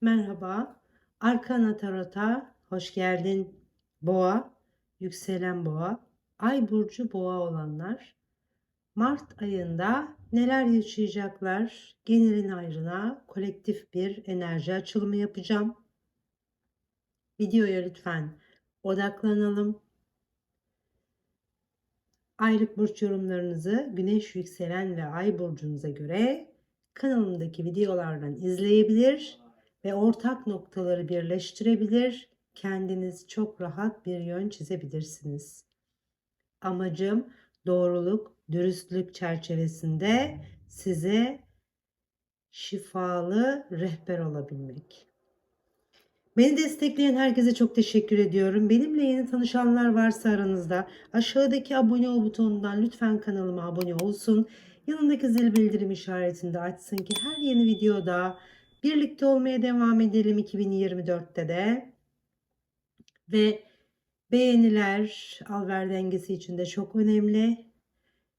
Merhaba. Arkana Tarot'a hoş geldin. Boğa, yükselen boğa, ay burcu boğa olanlar Mart ayında neler yaşayacaklar? Genelin ayrına kolektif bir enerji açılımı yapacağım. Videoya lütfen odaklanalım. Aylık burç yorumlarınızı güneş yükselen ve ay burcunuza göre kanalımdaki videolardan izleyebilir ve ortak noktaları birleştirebilir. Kendiniz çok rahat bir yön çizebilirsiniz. Amacım doğruluk, dürüstlük çerçevesinde size şifalı rehber olabilmek. Beni destekleyen herkese çok teşekkür ediyorum. Benimle yeni tanışanlar varsa aranızda aşağıdaki abone ol butonundan lütfen kanalıma abone olsun. Yanındaki zil bildirim işaretini de açsın ki her yeni videoda birlikte olmaya devam edelim 2024'te de. Ve beğeniler alver dengesi için de çok önemli.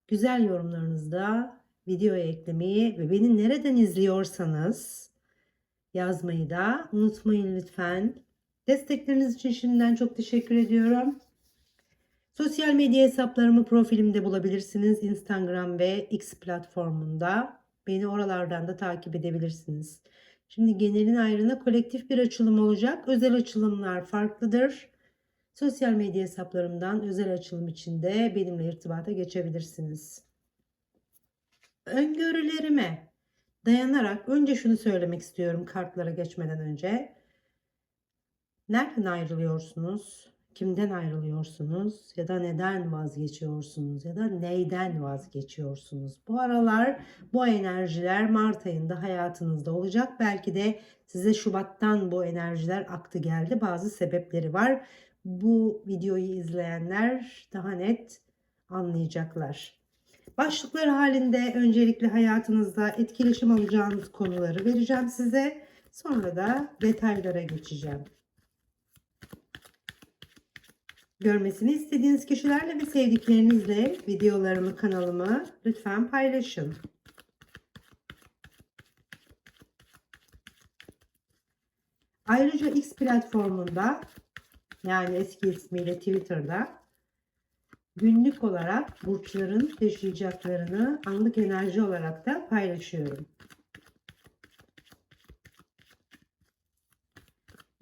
Güzel yorumlarınızda videoya eklemeyi ve beni nereden izliyorsanız yazmayı da unutmayın lütfen. Destekleriniz için şimdiden çok teşekkür ediyorum. Sosyal medya hesaplarımı profilimde bulabilirsiniz. Instagram ve X platformunda. Beni oralardan da takip edebilirsiniz. Şimdi genelin ayrına kolektif bir açılım olacak. Özel açılımlar farklıdır. Sosyal medya hesaplarımdan özel açılım için de benimle irtibata geçebilirsiniz. Öngörülerime dayanarak önce şunu söylemek istiyorum kartlara geçmeden önce. Nereden ayrılıyorsunuz? Kimden ayrılıyorsunuz? Ya da neden vazgeçiyorsunuz? Ya da neyden vazgeçiyorsunuz? Bu aralar bu enerjiler Mart ayında hayatınızda olacak. Belki de size Şubat'tan bu enerjiler aktı geldi. Bazı sebepleri var. Bu videoyu izleyenler daha net anlayacaklar. Başlıklar halinde öncelikle hayatınızda etkileşim alacağınız konuları vereceğim size. Sonra da detaylara geçeceğim. Görmesini istediğiniz kişilerle ve sevdiklerinizle videolarımı, kanalımı lütfen paylaşın. Ayrıca X platformunda yani eski ismiyle Twitter'da günlük olarak burçların yaşayacaklarını anlık enerji olarak da paylaşıyorum.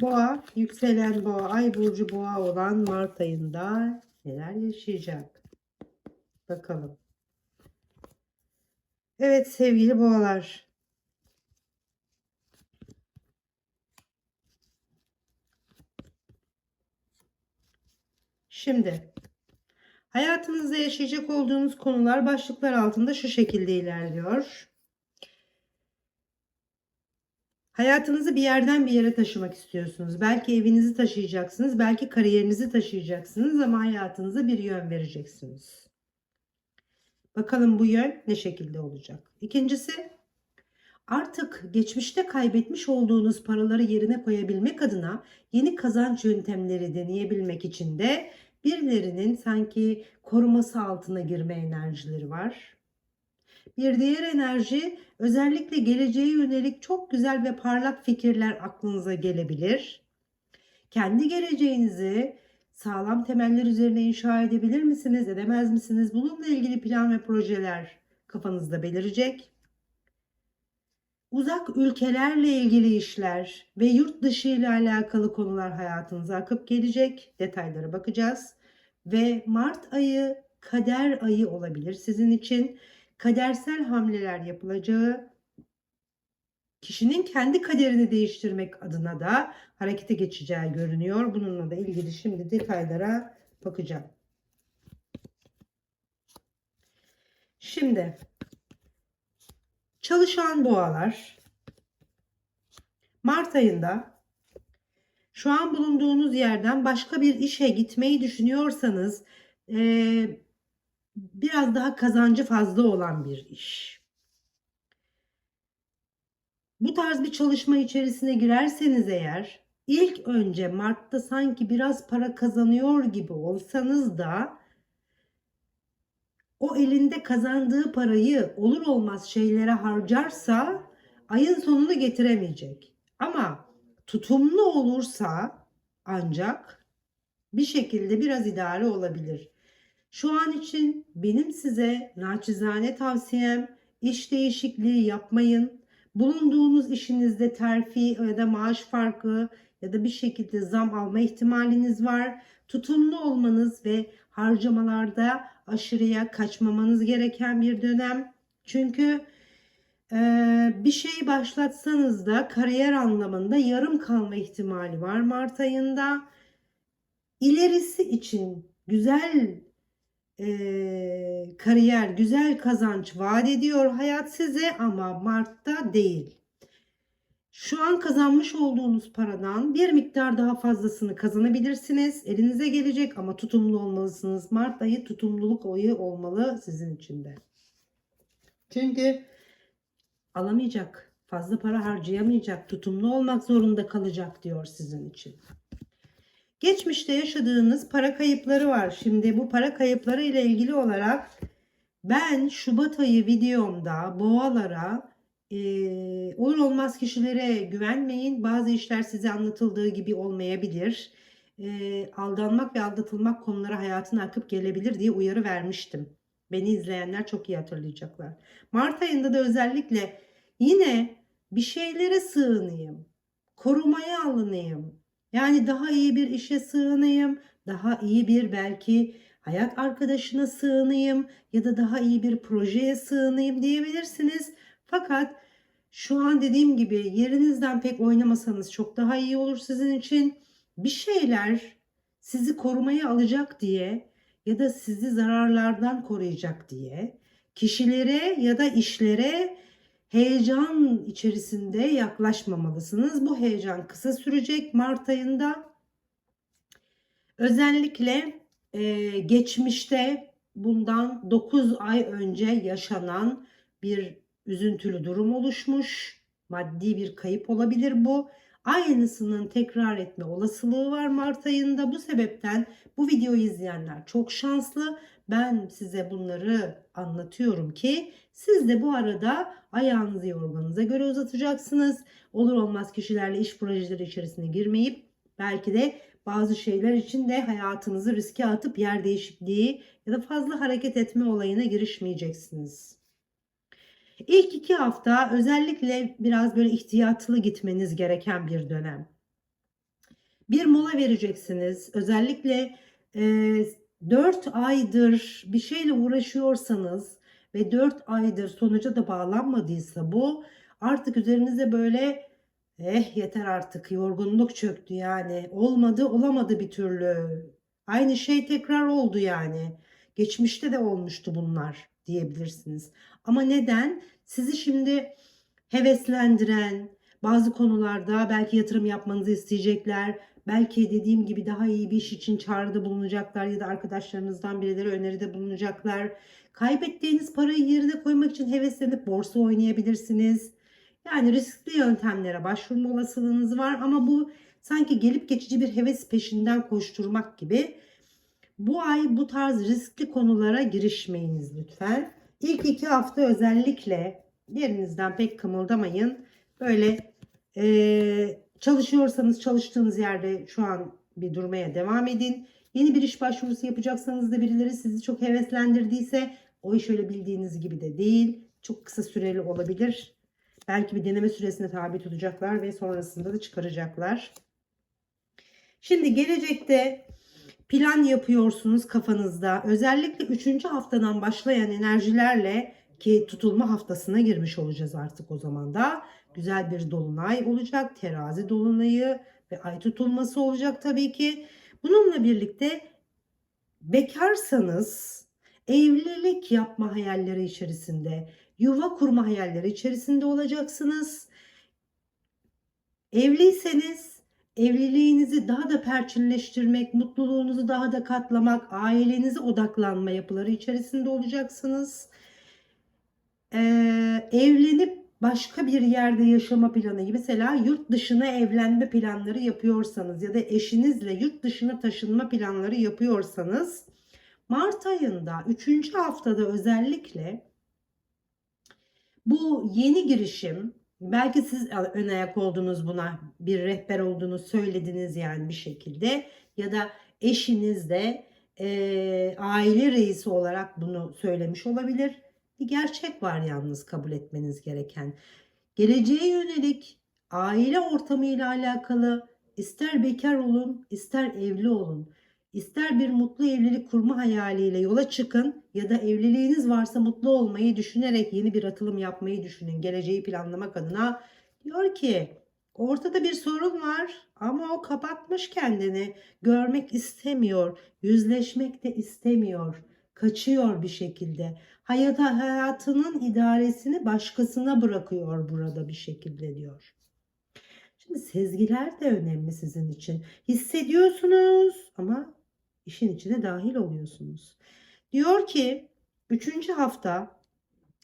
Boğa, yükselen boğa, ay burcu boğa olan Mart ayında neler yaşayacak? Bakalım. Evet sevgili boğalar. Şimdi hayatınızda yaşayacak olduğunuz konular başlıklar altında şu şekilde ilerliyor. Hayatınızı bir yerden bir yere taşımak istiyorsunuz. Belki evinizi taşıyacaksınız, belki kariyerinizi taşıyacaksınız ama hayatınıza bir yön vereceksiniz. Bakalım bu yön ne şekilde olacak? İkincisi, artık geçmişte kaybetmiş olduğunuz paraları yerine koyabilmek adına yeni kazanç yöntemleri deneyebilmek için de birilerinin sanki koruması altına girme enerjileri var. Bir diğer enerji özellikle geleceğe yönelik çok güzel ve parlak fikirler aklınıza gelebilir. Kendi geleceğinizi sağlam temeller üzerine inşa edebilir misiniz, edemez misiniz? Bununla ilgili plan ve projeler kafanızda belirecek. Uzak ülkelerle ilgili işler ve yurt dışı ile alakalı konular hayatınıza akıp gelecek. Detaylara bakacağız. Ve Mart ayı kader ayı olabilir sizin için kadersel hamleler yapılacağı, kişinin kendi kaderini değiştirmek adına da harekete geçeceği görünüyor. Bununla da ilgili şimdi detaylara bakacağım. Şimdi çalışan boğalar Mart ayında şu an bulunduğunuz yerden başka bir işe gitmeyi düşünüyorsanız ee, biraz daha kazancı fazla olan bir iş. Bu tarz bir çalışma içerisine girerseniz eğer ilk önce Mart'ta sanki biraz para kazanıyor gibi olsanız da o elinde kazandığı parayı olur olmaz şeylere harcarsa ayın sonunu getiremeyecek. Ama tutumlu olursa ancak bir şekilde biraz idare olabilir. Şu an için benim size naçizane tavsiyem iş değişikliği yapmayın. Bulunduğunuz işinizde terfi ya da maaş farkı ya da bir şekilde zam alma ihtimaliniz var. Tutumlu olmanız ve harcamalarda aşırıya kaçmamanız gereken bir dönem. Çünkü eee, bir şeyi başlatsanız da kariyer anlamında yarım kalma ihtimali var Mart ayında. İlerisi için güzel eee, kariyer, güzel kazanç vaat ediyor hayat size ama Mart'ta değil. Şu an kazanmış olduğunuz paradan bir miktar daha fazlasını kazanabilirsiniz. Elinize gelecek ama tutumlu olmalısınız. Mart ayı tutumluluk ayı olmalı sizin için de. Çünkü alamayacak, fazla para harcayamayacak, tutumlu olmak zorunda kalacak diyor sizin için. Geçmişte yaşadığınız para kayıpları var. Şimdi bu para kayıpları ile ilgili olarak ben Şubat ayı videomda boğalara eee, olur olmaz kişilere güvenmeyin. Bazı işler size anlatıldığı gibi olmayabilir. Eee, aldanmak ve aldatılmak konuları hayatına akıp gelebilir diye uyarı vermiştim. Beni izleyenler çok iyi hatırlayacaklar. Mart ayında da özellikle yine bir şeylere sığınayım, korumaya alınayım. Yani daha iyi bir işe sığınayım, daha iyi bir belki hayat arkadaşına sığınayım ya da daha iyi bir projeye sığınayım diyebilirsiniz. Fakat şu an dediğim gibi yerinizden pek oynamasanız çok daha iyi olur sizin için. Bir şeyler sizi korumaya alacak diye ya da sizi zararlardan koruyacak diye kişilere ya da işlere heyecan içerisinde yaklaşmamalısınız. Bu heyecan kısa sürecek Mart ayında. Özellikle e, geçmişte bundan 9 ay önce yaşanan bir üzüntülü durum oluşmuş. Maddi bir kayıp olabilir bu. Aynısının tekrar etme olasılığı var Mart ayında. Bu sebepten bu videoyu izleyenler çok şanslı. Ben size bunları anlatıyorum ki siz de bu arada ayağınızı yorganınıza göre uzatacaksınız. Olur olmaz kişilerle iş projeleri içerisine girmeyip belki de bazı şeyler için de hayatınızı riske atıp yer değişikliği ya da fazla hareket etme olayına girişmeyeceksiniz. İlk iki hafta özellikle biraz böyle ihtiyatlı gitmeniz gereken bir dönem. Bir mola vereceksiniz. Özellikle e, 4 aydır bir şeyle uğraşıyorsanız ve 4 aydır sonuca da bağlanmadıysa bu artık üzerinize böyle eh yeter artık yorgunluk çöktü yani olmadı olamadı bir türlü aynı şey tekrar oldu yani geçmişte de olmuştu bunlar diyebilirsiniz ama neden sizi şimdi heveslendiren bazı konularda belki yatırım yapmanızı isteyecekler belki dediğim gibi daha iyi bir iş için çağrıda bulunacaklar ya da arkadaşlarınızdan birileri öneride bulunacaklar kaybettiğiniz parayı yerine koymak için heveslenip borsa oynayabilirsiniz yani riskli yöntemlere başvurma olasılığınız var ama bu sanki gelip geçici bir heves peşinden koşturmak gibi. Bu ay bu tarz riskli konulara girişmeyiniz lütfen. İlk iki hafta özellikle yerinizden pek kımıldamayın. Böyle eee, çalışıyorsanız çalıştığınız yerde şu an bir durmaya devam edin. Yeni bir iş başvurusu yapacaksanız da birileri sizi çok heveslendirdiyse o iş öyle bildiğiniz gibi de değil. Çok kısa süreli olabilir. Belki bir deneme süresine tabi tutacaklar ve sonrasında da çıkaracaklar. Şimdi gelecekte plan yapıyorsunuz kafanızda. Özellikle 3. haftadan başlayan enerjilerle ki tutulma haftasına girmiş olacağız artık o zaman da. Güzel bir dolunay olacak. Terazi dolunayı ve ay tutulması olacak tabii ki. Bununla birlikte bekarsanız evlilik yapma hayalleri içerisinde, yuva kurma hayalleri içerisinde olacaksınız. Evliyseniz evliliğinizi daha da perçinleştirmek, mutluluğunuzu daha da katlamak, ailenize odaklanma yapıları içerisinde olacaksınız. Ee, evlenip başka bir yerde yaşama planı gibi mesela yurt dışına evlenme planları yapıyorsanız ya da eşinizle yurt dışına taşınma planları yapıyorsanız Mart ayında 3. haftada özellikle bu yeni girişim Belki siz ön ayak oldunuz buna, bir rehber olduğunu söylediniz yani bir şekilde ya da eşiniz de eee, aile reisi olarak bunu söylemiş olabilir. Bir gerçek var yalnız kabul etmeniz gereken. Geleceğe yönelik aile ortamıyla alakalı ister bekar olun, ister evli olun. İster bir mutlu evlilik kurma hayaliyle yola çıkın ya da evliliğiniz varsa mutlu olmayı düşünerek yeni bir atılım yapmayı düşünün. Geleceği planlamak adına diyor ki ortada bir sorun var ama o kapatmış kendini. Görmek istemiyor, yüzleşmek de istemiyor. Kaçıyor bir şekilde. Hayata hayatının idaresini başkasına bırakıyor burada bir şekilde diyor. Şimdi sezgiler de önemli sizin için. Hissediyorsunuz ama işin içine dahil oluyorsunuz. Diyor ki 3. hafta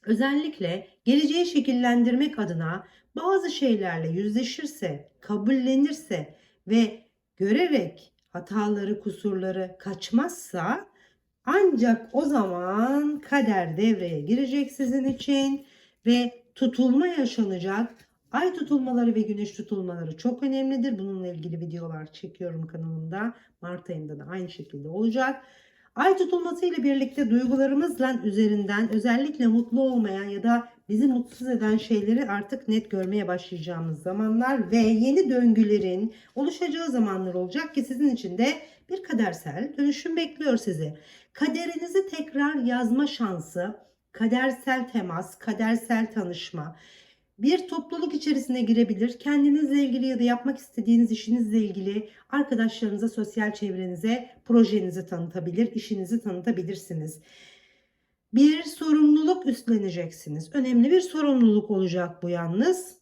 özellikle geleceği şekillendirmek adına bazı şeylerle yüzleşirse, kabullenirse ve görerek hataları, kusurları kaçmazsa ancak o zaman kader devreye girecek sizin için ve tutulma yaşanacak. Ay tutulmaları ve güneş tutulmaları çok önemlidir. Bununla ilgili videolar çekiyorum kanalımda. Mart ayında da aynı şekilde olacak. Ay tutulması ile birlikte duygularımızla üzerinden özellikle mutlu olmayan ya da bizi mutsuz eden şeyleri artık net görmeye başlayacağımız zamanlar ve yeni döngülerin oluşacağı zamanlar olacak ki sizin için de bir kadersel dönüşüm bekliyor sizi. Kaderinizi tekrar yazma şansı, kadersel temas, kadersel tanışma, bir topluluk içerisine girebilir. Kendinizle ilgili ya da yapmak istediğiniz işinizle ilgili arkadaşlarınıza, sosyal çevrenize projenizi tanıtabilir, işinizi tanıtabilirsiniz. Bir sorumluluk üstleneceksiniz. Önemli bir sorumluluk olacak bu yalnız.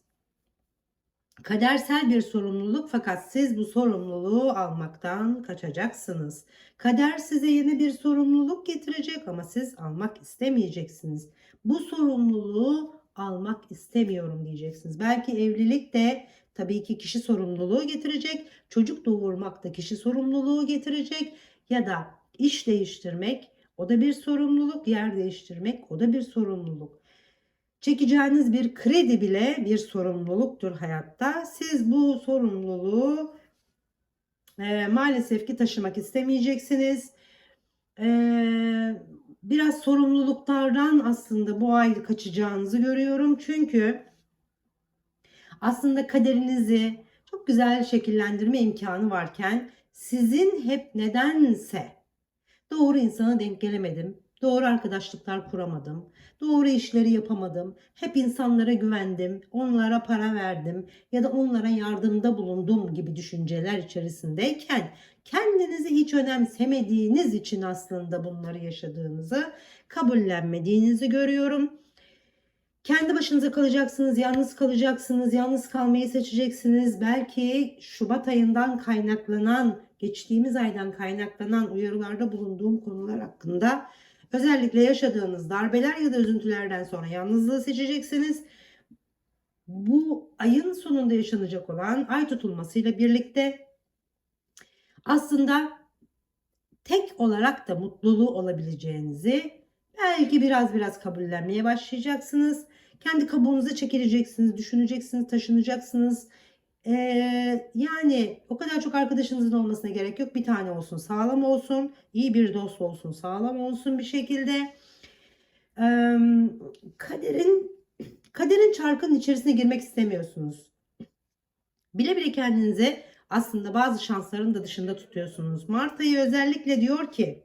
Kadersel bir sorumluluk fakat siz bu sorumluluğu almaktan kaçacaksınız. Kader size yeni bir sorumluluk getirecek ama siz almak istemeyeceksiniz. Bu sorumluluğu almak istemiyorum diyeceksiniz. Belki evlilik de tabii ki kişi sorumluluğu getirecek. Çocuk doğurmak da kişi sorumluluğu getirecek. Ya da iş değiştirmek o da bir sorumluluk. Yer değiştirmek o da bir sorumluluk. Çekeceğiniz bir kredi bile bir sorumluluktur hayatta. Siz bu sorumluluğu e, maalesef ki taşımak istemeyeceksiniz. E, biraz sorumluluklardan aslında bu ay kaçacağınızı görüyorum. Çünkü aslında kaderinizi çok güzel şekillendirme imkanı varken sizin hep nedense doğru insana denk gelemedim. Doğru arkadaşlıklar kuramadım. Doğru işleri yapamadım. Hep insanlara güvendim. Onlara para verdim ya da onlara yardımda bulundum gibi düşünceler içerisindeyken kendinizi hiç önemsemediğiniz için aslında bunları yaşadığınızı kabullenmediğinizi görüyorum. Kendi başınıza kalacaksınız, yalnız kalacaksınız, yalnız kalmayı seçeceksiniz. Belki Şubat ayından kaynaklanan, geçtiğimiz aydan kaynaklanan uyarılarda bulunduğum konular hakkında özellikle yaşadığınız darbeler ya da üzüntülerden sonra yalnızlığı seçeceksiniz. Bu ayın sonunda yaşanacak olan ay tutulmasıyla birlikte aslında tek olarak da mutluluğu olabileceğinizi belki biraz biraz kabullenmeye başlayacaksınız. Kendi kabuğunuza çekileceksiniz, düşüneceksiniz, taşınacaksınız. Ee, yani o kadar çok arkadaşınızın olmasına gerek yok. Bir tane olsun, sağlam olsun, iyi bir dost olsun, sağlam olsun bir şekilde. Ee, kaderin kaderin çarkının içerisine girmek istemiyorsunuz. Bile bile kendinize aslında bazı şansların da dışında tutuyorsunuz. Mart ayı özellikle diyor ki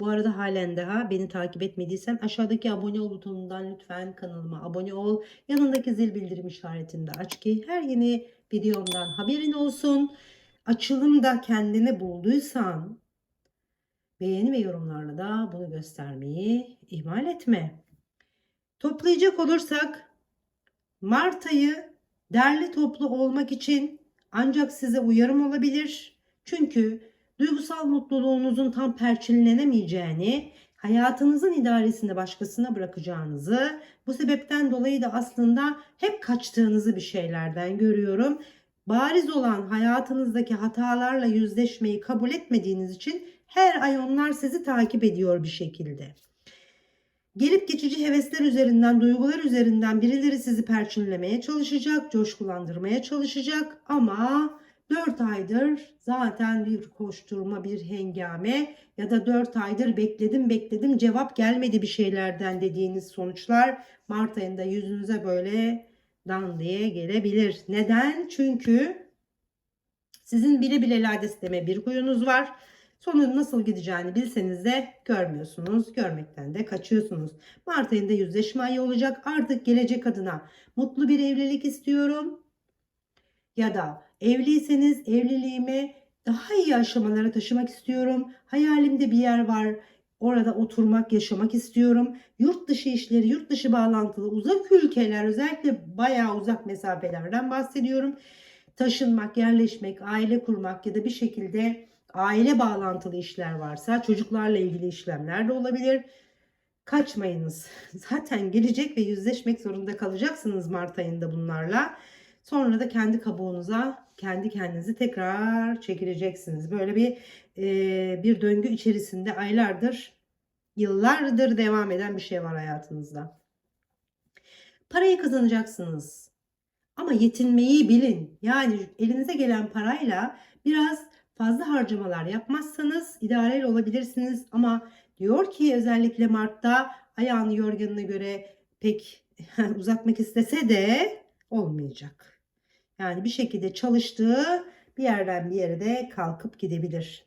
bu arada halen daha beni takip etmediysen aşağıdaki abone ol butonundan lütfen kanalıma abone ol. Yanındaki zil bildirim işaretini de aç ki her yeni videomdan haberin olsun. Açılımda kendini bulduysan beğeni ve yorumlarla da bunu göstermeyi ihmal etme. Toplayacak olursak Mart ayı derli toplu olmak için ancak size uyarım olabilir. Çünkü duygusal mutluluğunuzun tam perçinlenemeyeceğini, hayatınızın idaresini başkasına bırakacağınızı, bu sebepten dolayı da aslında hep kaçtığınızı bir şeylerden görüyorum. Bariz olan hayatınızdaki hatalarla yüzleşmeyi kabul etmediğiniz için her ay onlar sizi takip ediyor bir şekilde. Gelip geçici hevesler üzerinden, duygular üzerinden birileri sizi perçinlemeye çalışacak, coşkulandırmaya çalışacak ama 4 aydır zaten bir koşturma, bir hengame ya da 4 aydır bekledim bekledim cevap gelmedi bir şeylerden dediğiniz sonuçlar Mart ayında yüzünüze böyle dan diye gelebilir. Neden? Çünkü sizin bile bile lades deme bir huyunuz var. Sonun nasıl gideceğini bilseniz de görmüyorsunuz. Görmekten de kaçıyorsunuz. Mart ayında yüzleşme ayı olacak. Artık gelecek adına mutlu bir evlilik istiyorum. Ya da evliyseniz evliliğimi daha iyi aşamalara taşımak istiyorum. Hayalimde bir yer var. Orada oturmak, yaşamak istiyorum. Yurt dışı işleri, yurt dışı bağlantılı uzak ülkeler, özellikle bayağı uzak mesafelerden bahsediyorum. Taşınmak, yerleşmek, aile kurmak ya da bir şekilde aile bağlantılı işler varsa çocuklarla ilgili işlemler de olabilir. Kaçmayınız. Zaten gelecek ve yüzleşmek zorunda kalacaksınız Mart ayında bunlarla. Sonra da kendi kabuğunuza, kendi kendinizi tekrar çekileceksiniz. Böyle bir e, bir döngü içerisinde aylardır, yıllardır devam eden bir şey var hayatınızda. Parayı kazanacaksınız. Ama yetinmeyi bilin. Yani elinize gelen parayla biraz fazla harcamalar yapmazsanız idareli olabilirsiniz. Ama diyor ki özellikle Mart'ta ayağını yorganına göre pek uzatmak istese de olmayacak. Yani bir şekilde çalıştığı bir yerden bir yere de kalkıp gidebilir.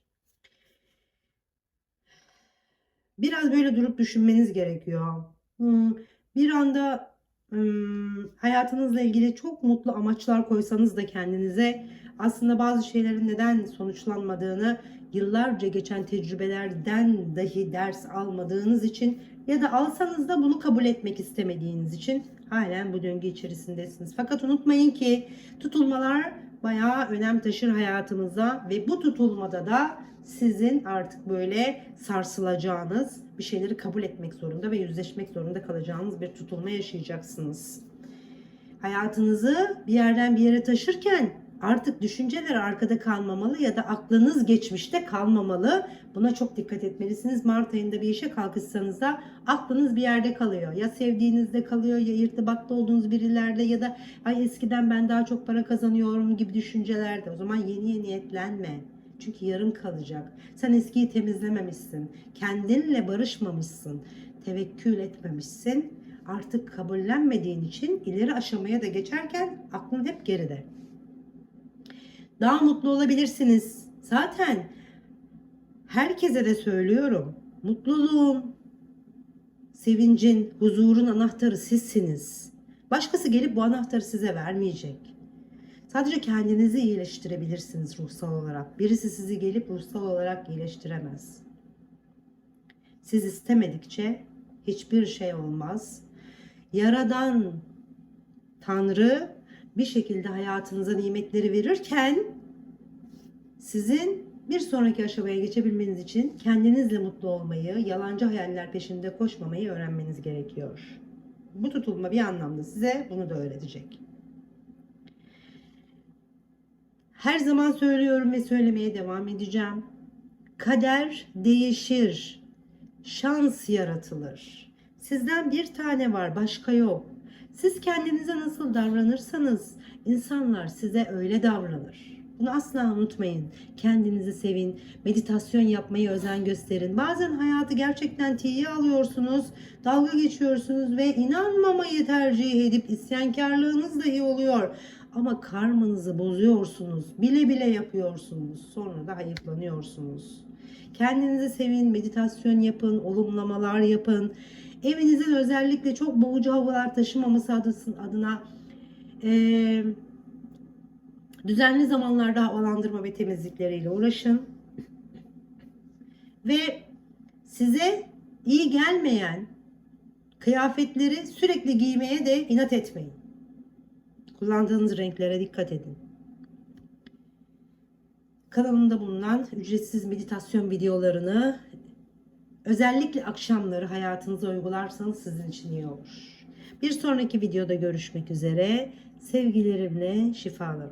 Biraz böyle durup düşünmeniz gerekiyor. Hmm, bir anda hmm, hayatınızla ilgili çok mutlu amaçlar koysanız da kendinize aslında bazı şeylerin neden sonuçlanmadığını yıllarca geçen tecrübelerden dahi ders almadığınız için ya da alsanız da bunu kabul etmek istemediğiniz için halen bu döngü içerisindesiniz. Fakat unutmayın ki tutulmalar bayağı önem taşır hayatımıza ve bu tutulmada da sizin artık böyle sarsılacağınız bir şeyleri kabul etmek zorunda ve yüzleşmek zorunda kalacağınız bir tutulma yaşayacaksınız. Hayatınızı bir yerden bir yere taşırken artık düşünceler arkada kalmamalı ya da aklınız geçmişte kalmamalı. Buna çok dikkat etmelisiniz. Mart ayında bir işe kalkışsanız da aklınız bir yerde kalıyor. Ya sevdiğinizde kalıyor ya irtibatta olduğunuz birilerde ya da ay eskiden ben daha çok para kazanıyorum gibi düşüncelerde. O zaman yeniye niyetlenme. Çünkü yarım kalacak. Sen eskiyi temizlememişsin. Kendinle barışmamışsın. Tevekkül etmemişsin. Artık kabullenmediğin için ileri aşamaya da geçerken aklın hep geride. Daha mutlu olabilirsiniz. Zaten herkese de söylüyorum. Mutluluğun, sevincin, huzurun anahtarı sizsiniz. Başkası gelip bu anahtarı size vermeyecek. Sadece kendinizi iyileştirebilirsiniz ruhsal olarak. Birisi sizi gelip ruhsal olarak iyileştiremez. Siz istemedikçe hiçbir şey olmaz. Yaradan Tanrı bir şekilde hayatınıza nimetleri verirken sizin bir sonraki aşamaya geçebilmeniz için kendinizle mutlu olmayı, yalancı hayaller peşinde koşmamayı öğrenmeniz gerekiyor. Bu tutulma bir anlamda size bunu da öğretecek. Her zaman söylüyorum ve söylemeye devam edeceğim. Kader değişir. Şans yaratılır. Sizden bir tane var, başka yok. Siz kendinize nasıl davranırsanız insanlar size öyle davranır. Bunu asla unutmayın. Kendinizi sevin. Meditasyon yapmayı özen gösterin. Bazen hayatı gerçekten tiye alıyorsunuz. Dalga geçiyorsunuz ve inanmamayı tercih edip isyankarlığınız dahi oluyor. Ama karmanızı bozuyorsunuz. Bile bile yapıyorsunuz. Sonra da hayıflanıyorsunuz. Kendinizi sevin, meditasyon yapın, olumlamalar yapın. Evinizin özellikle çok boğucu havalar taşımaması adına e, düzenli zamanlarda havalandırma ve temizlikleriyle uğraşın. Ve size iyi gelmeyen kıyafetleri sürekli giymeye de inat etmeyin. Kullandığınız renklere dikkat edin. Kanalımda bulunan ücretsiz meditasyon videolarını özellikle akşamları hayatınıza uygularsanız sizin için iyi olur. Bir sonraki videoda görüşmek üzere. Sevgilerimle şifalar.